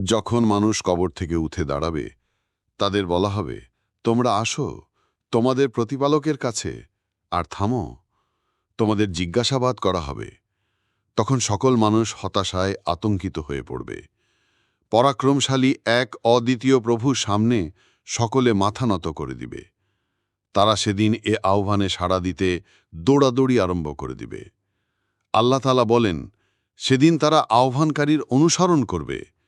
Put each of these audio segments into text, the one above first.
যখন মানুষ কবর থেকে উঠে দাঁড়াবে, তাদের বলা হবে, তোমরা আসো, তোমাদের প্রতিপালকের কাছে, আর থামো, তোমাদের জিজ্ঞাসাবাদ করা হবে। তখন সকল মানুষ হতাশায় আতঙ্কিত হয়ে পড়বে। পরাক্রমশালী এক অদ্বিতীয় প্রভুর সামনে সকলে মাথা নত করে দিবে। তারা সেদিন এ আহ্বানে সাড়া দিতে দৌড়াদৌড়ি আরম্ভ করে দিবে। আল্লাহ তালা বলেন, সেদিন তারা আহ্বানকারীর অনুসরণ করবে।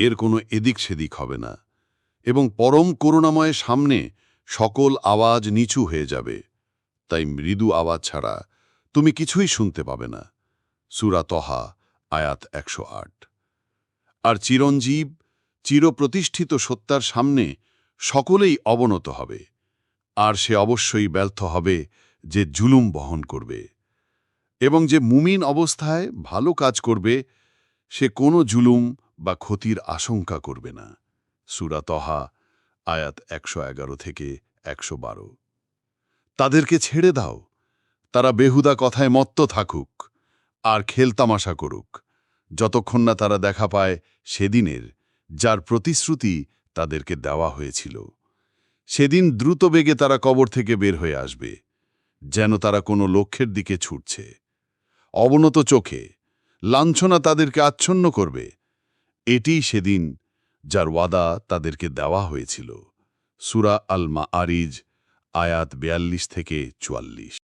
এর কোনো এদিক সেদিক হবে না এবং পরম করুণাময়ের সামনে সকল আওয়াজ নিচু হয়ে যাবে। তাই মৃদু আওয়াজ ছাড়া তুমি কিছুই শুনতে পাবে না। সুরা তহা, আয়াত একশো আট। আর চিরঞ্জীব, চিরপ্রতিষ্ঠিত সত্তার সামনে সকলেই অবনত হবে। আর সে অবশ্যই ব্যর্থ হবে যে জুলুম বহন করবে। এবং যে মুমিন অবস্থায় ভালো কাজ করবে, সে কোনো জুলুম বা ক্ষতির আশঙ্কা করবে না। সুরা তহা, আয়াত একশো এগারো থেকে একশো বারো। তাদেরকে ছেড়ে দাও। তারা বেহুদা কথায় মত্ত থাকুক। আর খেলতামাশা করুক। যতক্ষণ না তারা দেখা পায় সেদিনের, যার প্রতিশ্রুতি তাদেরকে দেওয়া হয়েছিল। সেদিন দ্রুত বেগে তারা কবর থেকে বের হয়ে আসবে, যেন তারা কোনো লক্ষ্যের দিকে ছুটছে। অবনত চোখে, লাঞ্ছনা তাদেরকে আচ্ছন্ন করবে। এটিই সেদিন যার ওয়াদা তাদেরকে দেওয়া হয়েছিল। সুরা আল মা আরিজ আয়াত বিয়াল্লিশ থেকে চুয়াল্লিশ।